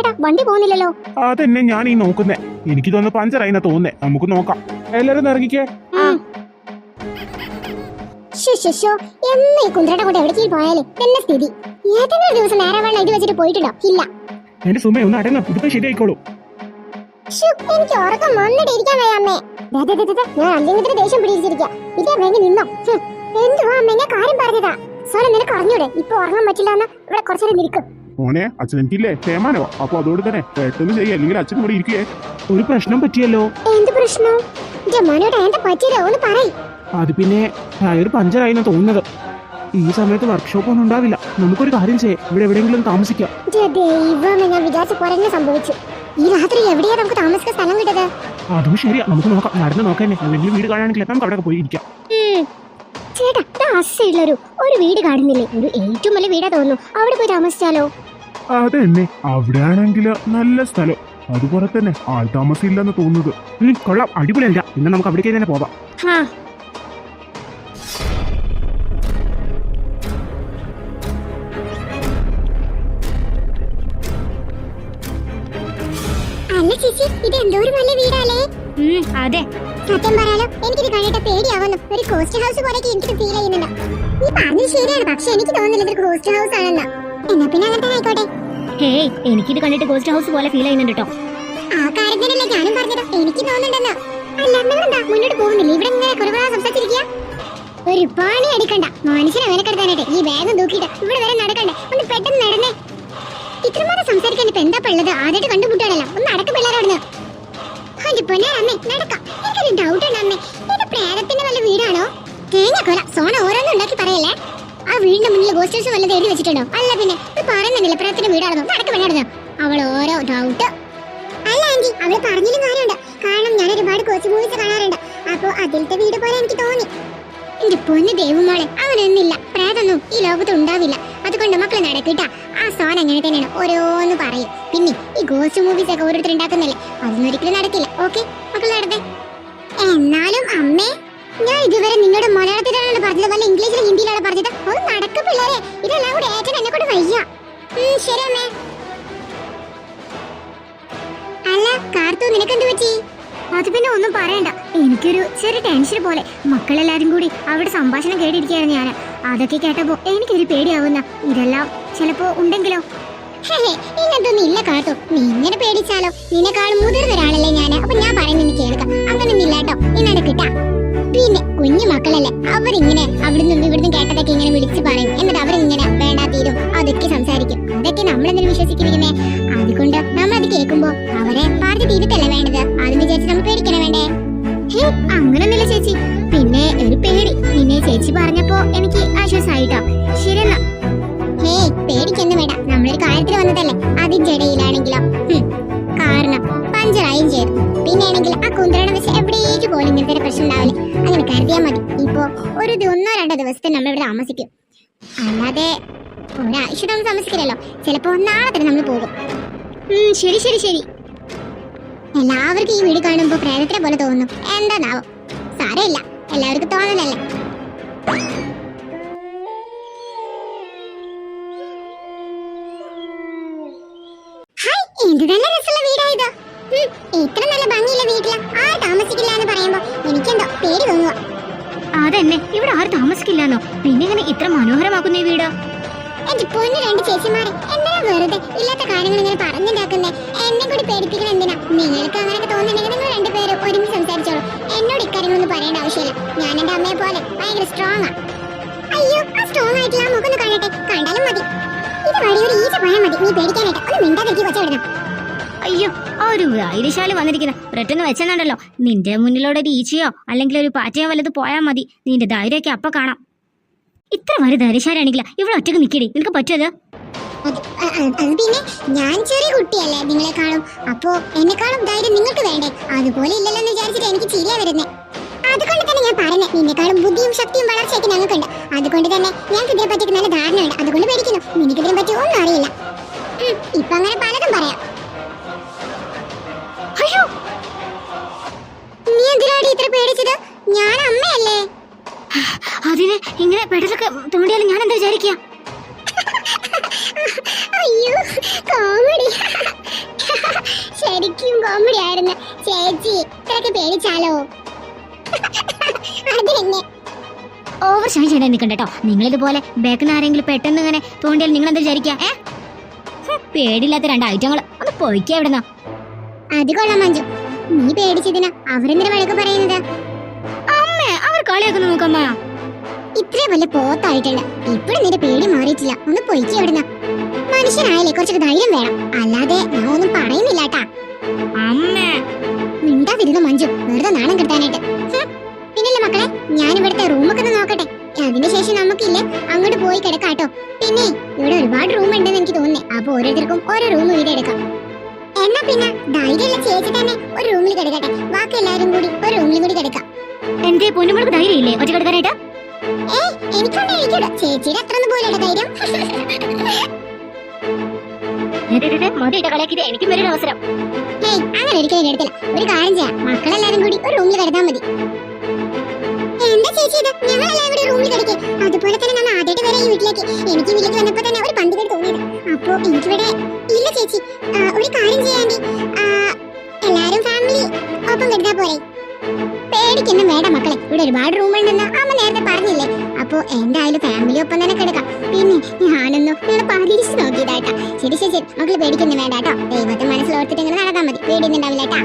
ചേട്ടാ വണ്ടി പോകുന്നില്ലല്ലോ. അതെന്നെ ഞാൻ ഈ നോക്കുന്നേ. എനിക്ക് തോന്നുന്നു പഞ്ചറായിന്നാ തോന്നുന്നേ. നമുക്ക് നോക്കാം. എല്ലാരും ഇറങ്ങിക്കേ. എന്ന് ഈ കുന്ത്രയുടെ കൂടെ എവിടേക്കും പോയാലും തന്നെ സ്ഥിതി. ഏതെങ്കിലും ഒരു ദിവസം നേരെ വെള്ളം ഇത് വെച്ചിട്ട് പോയിട്ടുണ്ടോ? ഇല്ല. എന്റെ സുമ ഒന്ന് അടങ്ങ. ഇതിപ്പോ ശരിയായിക്കോളൂ. ശ്ശോ, എനിക്ക് ഉറക്കം വന്നിട്ട് ഇരിക്കാൻ വയ്യ അമ്മേ. ഞാൻ ദേഷ്യം ഇതേ നിന്നോ. എന്തുവാ കാര്യം പറഞ്ഞതാ. സോന നിനക്ക് അറിഞ്ഞൂടെ? ഇപ്പൊ ഉറങ്ങാൻ പറ്റില്ല എന്ന് ഇവിടെ കുറച്ചേരം നിൽക്കും മോനെ അച്ഛൻ എനിക്കില്ലേ തേമാനോ അപ്പൊ അതോട് തന്നെ പെട്ടെന്ന് ചെയ്യ. അല്ലെങ്കിൽ അച്ഛൻ ഇവിടെ ഇരിക്കേ. ഒരു പ്രശ്നം പറ്റിയല്ലോ. എന്ത് പ്രശ്നം? അത് പിന്നെ ടയർ പഞ്ചറായിരുന്നു തോന്നുന്നത്. ഈ സമയത്ത് വർക്ക്ഷോപ്പ് ഒന്നും ഉണ്ടാവില്ല. നമുക്കൊരു കാര്യം ചെയ്യാം. ഇവിടെ എവിടെയെങ്കിലും താമസിക്കാം. ഞാൻ വിചാരിച്ച പോലെ സംഭവിച്ചു. ഈ രാത്രി എവിടെയാ നമുക്ക് താമസിക്കാൻ സ്ഥലം കിട്ടത് അതും ശരിയാ. നമുക്ക് നോക്കാം. നടന്ന് നോക്കാൻ വീട് കാണാണെങ്കിൽ നമുക്ക് അവിടെ ചേട്ടാ ഒരു വീട് കാണുന്നില്ലേ? ഒരു ഏറ്റവും വലിയ വീടാ തോന്നുന്നു. അവിടെ പോയി താമസിച്ചാലോ? അതെന്നെ അവിടെയാണെങ്കിൽ നല്ല സ്ഥലം. അതുപോലെ തന്നെ ആൾ താമസിയില്ലെന്ന് തോന്നുന്നത്. ഉം, കൊള്ളാം അടിപൊളിയല്ല. പിന്നെ നമുക്ക് അവിടേക്ക് തന്നെ പോവാം. ഹാ. അല്ല ചേച്ചി ഇത് എന്തോ ഒരു നല്ല വീടാലേ അതെ. സത്യം പറയാലോ എനിക്കിത് കണ്ടിട്ട് പേടിയാവുന്നു. ഒരു കോസ്റ്റ് ഹൗസ് പോലെ എനിക്ക് ഫീൽ ചെയ്യുന്നുണ്ട്. നീ പറഞ്ഞത് ശരിയാണ് പക്ഷെ എനിക്ക് തോന്നുന്നില്ല ഇതൊരു കോസ്റ്റ് ഹൗസ് ആണെന്ന്. എന്നാ പിന്നെ അങ്ങനെ തന്നെ ആയിക്കോട്ടെ. ഹേയ് എനിക്കിത് കണ്ടിട്ട് ഗോസ്റ്റ് ഹൗസ് പോലെ ഫീൽ ചെയ്യുന്നുണ്ട് ആ എനിക്ക് അല്ല മുന്നോട്ട് ഇവിടെ ഒരു പണി അടിക്കണ്ട. മനുഷ്യനെ വിലക്കെടുത്താനായിട്ട് ഈ വേഗം തൂക്കിയിട്ട് ഇവിടെ വരെ നടക്കണ്ടേ? ഒന്ന് പെട്ടെന്ന് നടന്നേ. ഇത്രമാത്രം സംസാരിക്കാൻ ഇപ്പൊ എന്താ ഉള്ളത്? ആദ്യമായിട്ട് കണ്ടുമുട്ടാണല്ലോ ഒന്ന് നടക്ക് പിള്ളേരോടുന്ന് അന്റെ പൊന്നാരമ്മേ നടക്കാം. എനിക്കൊരു ഡൗട്ട് ഉണ്ട് ഇത് പ്രേതത്തിന്റെ വല്ല വീടാണോ? തേങ്ങ സോണ ഓരോന്നും ഉണ്ടാക്കി പറയല്ലേ? വീടിന്റെ മുന്നിൽ ഹൗസ് വല്ലതും എഴുതി വെച്ചിട്ടുണ്ടോ? അല്ല പിന്നെ ഇത് പറയുന്നില്ല പ്രേതത്തിന്റെ വീടാണോ നടക്ക് പെണ്ണാടുന്നു? അവൾ ഓരോ ഡൗട്ട് അല്ല ആന്റി അവൾ പറഞ്ഞതിലും കാര്യമുണ്ട്. കാരണം ഞാൻ ഒരുപാട് കോച്ച് മൂവീസ് കാണാറുണ്ട്. അപ്പോ അതിലത്തെ വീട് പോലെ എനിക്ക് തോന്നി. എന്റെ പൊന്ന് ദൈവമോളെ അവനൊന്നില്ല പ്രേതൊന്നും ഈ ലോകത്ത് ഉണ്ടാവില്ല. അതുകൊണ്ട് മക്കളെ നടക്കിട്ട ആ സോൻ അങ്ങനെ തന്നെയാണ് ഓരോന്ന് പറയും. പിന്നെ ഈ ഗോസ്റ്റ് മൂവീസ് ഒക്കെ ഓരോരുത്തർ ഉണ്ടാക്കുന്നല്ലേ? അതൊന്നും ഒരിക്കലും നടക്കില്ല. ഓക്കെ മക്കൾ നടത്തേ എന്നാലും അമ്മേ ഞാൻ ഇതുവരെ നിങ്ങളുടെ മലയാളത്തിലാണ് പറഞ്ഞത്. വല്ല ഇംഗ്ലീഷിലും ഹിന്ദിയിലാണ് പറഞ്ഞത്? ഒന്ന് നടക്കും ഇതെല്ലാം കൂടെ ഏറ്റവും എന്നെ കൊണ്ട് വയ്യ. ശരി അമ്മേ. അല്ല കാർത്തു നിനക്കെന്ത് പറ്റി? അത് പിന്നെ ഒന്നും പറയണ്ട. എനിക്കൊരു ചെറിയ ടെൻഷൻ പോലെ. മക്കളെല്ലാരും കൂടി അവിടെ സംഭാഷണം കേട്ടിരിക്കുകയാണ് ഞാൻ അതൊക്കെ കേട്ടപ്പോ എനിക്കൊരു പേടിയാവുന്ന ഇതെല്ലാം ചിലപ്പോ ഉണ്ടെങ്കിലോ? ഇങ്ങനത്തൊന്നും ഇല്ല കാട്ടോ നീ ഇങ്ങനെ പേടിച്ചാലോ? നിന്നെക്കാളും മുതിർന്ന ഒരാളല്ലേ ഞാൻ അപ്പൊ ഞാൻ പറയുന്നത് കേൾക്കാം. അങ്ങനെ ഇല്ല കേട്ടോ. നീ നടക്കിട്ടാ പിന്നെ കുഞ്ഞു മക്കളല്ലേ അവരിങ്ങനെ അവിടുന്ന് ഇവിടുന്ന് കേട്ടതൊക്കെ ഇങ്ങനെ വിളിച്ചു പറയും. എന്നിട്ട് അവരിങ്ങനെ വേണ്ട തീരും. അതൊക്കെ സംസാരിക്കും. അതൊക്കെ നമ്മൾ നമ്മളെന്തിനു വിശ്വസിക്കുന്നേ അതുകൊണ്ട് നമ്മൾ അത് കേൾക്കുമ്പോ അവരെ പറഞ്ഞു തീരത്തല്ല വേണ്ടത്? അത് വിചാരിച്ച് നമ്മൾ പേടിക്കണം വേണ്ടേ? ഹേ അങ്ങനൊന്നുമില്ല ചേച്ചി. പിന്നെ ഒരു പേടി. പിന്നെ ചേച്ചി പറഞ്ഞപ്പോ എനിക്ക് ആശ്വാസമായിട്ടോ? ശരിയെന്നാ. ഹേ പേടിക്കൊന്നും വേണ്ട. നമ്മളൊരു കാര്യത്തിൽ വന്നതല്ലേ. അതിന്റെ ഇടയിലാണെങ്കിലോ കാരണം പഞ്ചറായും ചെയ്തു. പിന്നെ ആണെങ്കിൽ ആ കുന്ത്രണം വെച്ച് എവിടേക്ക് പോലും ഇങ്ങനത്തെ ഒരു പ്രശ്നം ഉണ്ടാവില്ല. അങ്ങനെ കരുതിയാൽ മതി. ഇപ്പോ ഒരു ഒന്നോ രണ്ടോ ദിവസത്തെ നമ്മൾ ഇവിടെ താമസിക്കും. അല്ലാതെ ഒരാഴ്ച താമസിക്കില്ലല്ലോ. ചിലപ്പോ നാളെ തന്നെ നമ്മൾ പോകും. ശരി ശരി ശരി. എല്ലാവർക്കും ഈ വീട് കാണുമ്പോൾ പ്രേതത്തിനെ പോലെ തോന്നും. എന്താണാവും? സാരമില്ല. എല്ലാവർക്കും തോന്നലല്ലേ? എന്ത് വീടായത് ഉം, ഇത്ര നല്ല ഭംഗിയുള്ള വീട്ടിൽ. ആര് താമസിക്കില്ല എന്ന് പറയുമ്പോ എനിക്കെന്തോ പേടി തോന്നുക അതന്നെ ഇവിടെ ആര് താമസിക്കില്ലാന്നോ? പിന്നെ ഇങ്ങനെ ഇത്ര മനോഹരമാക്കുന്ന ഈ വീട്? എന്റെ പൊന്നു രണ്ട് ചേച്ചിമാരെ എന്തിനാ വെറുതെ? ഇല്ലാത്ത കാര്യങ്ങൾ ഇങ്ങനെ പറഞ്ഞുണ്ടാക്കുന്നേ? എന്നെ കൂടി പേടിപ്പിക്കണം എന്തിനാ? നിങ്ങൾക്ക് അങ്ങനെയൊക്കെ തോന്നുന്നുണ്ടെങ്കിൽ നിങ്ങൾ രണ്ടുപേരും ഒരുമിച്ച് സംസാരിച്ചോളൂ. എന്നോട് ഇക്കാര്യങ്ങളൊന്നും പറയേണ്ട ആവശ്യമില്ല. ഞാൻ എന്റെ അമ്മയെ പോലെ ഭയങ്കര സ്ട്രോങ് ആ. അയ്യോ ആ സ്ട്രോങ് ആയിട്ടുള്ള മുഖം കാണട്ടെ. കണ്ടാലും മതി. ഇത് വഴി ഒരു ഈച്ച പോയാൽ മതി. നീ പേടിക്കാനായിട്ട്. ഒന്ന് മിണ്ടാതിരിക്കും കൊച്ചു വിടണം അയ്യോ ആ ഒരു ധൈര്യശാലി വന്നിരിക്കുന്ന. ഒരൊറ്റന്ന് വെച്ചെന്നുണ്ടല്ലോ. നിന്റെ മുന്നിലൂടെ ഒരു ഈച്ചയോ അല്ലെങ്കിൽ ഒരു പാറ്റയോ വല്ലത് പോയാൽ മതി. നിന്റെ ധൈര്യമൊക്കെ അപ്പൊ കാണാം. ഇത്ര വരെ ധൈര്യശാലിയാണെങ്കിലാ ഇവിടെ ഒറ്റയ്ക്ക് നിക്കടി. നിനക്ക് പറ്റുമത് പിന്നെ ഞാൻ ചെറിയ കുട്ടിയല്ലേ നിങ്ങളെക്കാളും അപ്പോ എന്നെക്കാളും ധൈര്യം നിങ്ങൾക്ക് വേണ്ടേ? അതുപോലെ ഇല്ലല്ലോ എന്ന് വിചാരിച്ചിട്ട് എനിക്ക് ചിരിയാ വരുന്നേ. അതുകൊണ്ട് തന്നെ ഞാൻ പറഞ്ഞത് നിന്നെക്കാളും ബുദ്ധിയും ശക്തിയും വളർച്ചയൊക്കെ ഞങ്ങൾക്കുണ്ട്. അതുകൊണ്ട് തന്നെ ഞങ്ങൾക്ക് ഇതിനെ പറ്റിയൊക്കെ നല്ല ധാരണയുണ്ട്. അതുകൊണ്ട് പേടിക്കുന്നു. നിനക്കിതിനെ പറ്റി ഒന്നും അറിയില്ല. ഇപ്പൊ അങ്ങനെ പലതും പറയാം. ഇത്ര പേടിച്ചത് ഞാൻ അമ്മയല്ലേ? അതിന് ഇങ്ങനെ പെടലൊക്കെ തോണ്ടിയാലും ഞാൻ എന്താ വിചാരിക്കുക അയ്യോ കോമഡി ശരിക്കും കോമഡി ആയിരുന്നു. ചേച്ചി ഇത്രയൊക്കെ പേടിച്ചാലോ? അതെന്നെ ഓവർ ഷൈ ചെയ്യാൻ നിൽക്കണ്ട കേട്ടോ നിങ്ങളിതുപോലെ ബാക്കിൽ ആരെങ്കിലും പെട്ടെന്ന് ഇങ്ങനെ തോണ്ടിയാൽ നിങ്ങൾ എന്താ വിചാരിക്കുക ഏ? ഹും, രണ്ട് ഐറ്റങ്ങൾ ഒന്ന് പൊയ്ക്കുക എവിടെന്നാ അത് കൊള്ളാം മഞ്ജു. നീ പേടിച്ചതിനാ അവരെന്തിനു വഴക്ക് പറയുന്നത്? അമ്മേ അവർ കളിയൊക്കെ നോക്കമ്മ. ഇത്രേ വല്ല പോത്തായിട്ടുണ്ട് ഇപ്പഴും നിന്റെ പേടി മാറിയിട്ടില്ല. ഒന്ന് പൊയ്ക്ക് എവിടുന്ന മനുഷ്യനായാലേ കുറച്ചൊക്കെ ധൈര്യം വേണം. അല്ലാതെ ഞാൻ ഒന്നും പറയുന്നില്ല കേട്ടാ. അമ്മേ. മിണ്ടാതിരുന്നു മഞ്ജു. വെറുതെ നാണം കിട്ടാനായിട്ട് പിന്നില്ലേ മക്കളെ ഞാൻ ഇവിടുത്തെ റൂമൊക്കെ ഒന്ന് നോക്കട്ടെ. അതിന് ശേഷം നമുക്കില്ലേ അങ്ങോട്ട് പോയി കിടക്കാട്ടോ പിന്നെ ഇവിടെ ഒരുപാട് റൂം ഉണ്ടെന്ന് എനിക്ക് തോന്നുന്നേ. അപ്പൊ ഓരോരുത്തർക്കും ഓരോ റൂം വീട് എടുക്കാം. എന്നാ പിന്നെ? ധൈര്യമുള്ള ചേച്ചി തന്നെ ഒരു റൂമിൽ കിടക്കട്ടെ. ബാക്കി എല്ലാരും കൂടി ഒരു റൂമിൽ കൂടി കിടക്കാം. എന്തേ പൊന്നുമുളക്ക് ധൈര്യമില്ലേ? ഒറ്റ കിടക്കാനായിട്ട്? ഏയ് എനിക്കുണ്ട് എനിക്കുണ്ട് ചേച്ചിയുടെ അത്ര ഒന്നും പോലെയുടെ ധൈര്യം. മതിയിട്ട കളിയാക്കിയത് എനിക്കും വരൊരു അവസരം. ഹേയ് അങ്ങനെ ഒരിക്കലും എടുത്തില്ല ഒരു കാര്യം ചെയ്യാം. മക്കളെല്ലാരും കൂടി ഒരു റൂമിൽ കിടന്നാൽ മതി. എന്താ ചേച്ചി ഇത്? ഞങ്ങൾ എല്ലാവരും കൂടി റൂമിൽ കിടക്കേ. അതുപോലെ തന്നെ നമ്മൾ ആദ്യമായിട്ട് വരെ ഈ വീട്ടിലേക്ക്. എനിക്ക് വീട്ടിലേക്ക് വന്നപ്പോൾ തന്നെ ഒരു പന്തികേട് തോന്നിയത്. അപ്പോ എനിക്കിവിടെ ഇല്ല ചേച്ചി. പേടിക്കൊന്നും വേണ്ട മക്കളെ. ഇവിടെ ഒരുപാട് റൂം ഉണ്ടെന്ന് അമ്മ നേരത്തെ പറഞ്ഞില്ലേ? അപ്പോ എന്തായാലും ഫാമിലി ഒപ്പം തന്നെ കിടക്കാം. പിന്നെ ഞാനൊന്നും നിങ്ങളെ പരീക്ഷ നോക്കിയതാട്ടാ ശരി ശരി മക്കൾ പേടിക്കൊന്നും വേണ്ട കേട്ടോ. ദൈവത്തെ മനസ്സിലോർത്തിട്ട് ഇങ്ങനെ നടക്കാൻ മതി. പേടിയൊന്നും ഉണ്ടാവില്ല കേട്ടാ.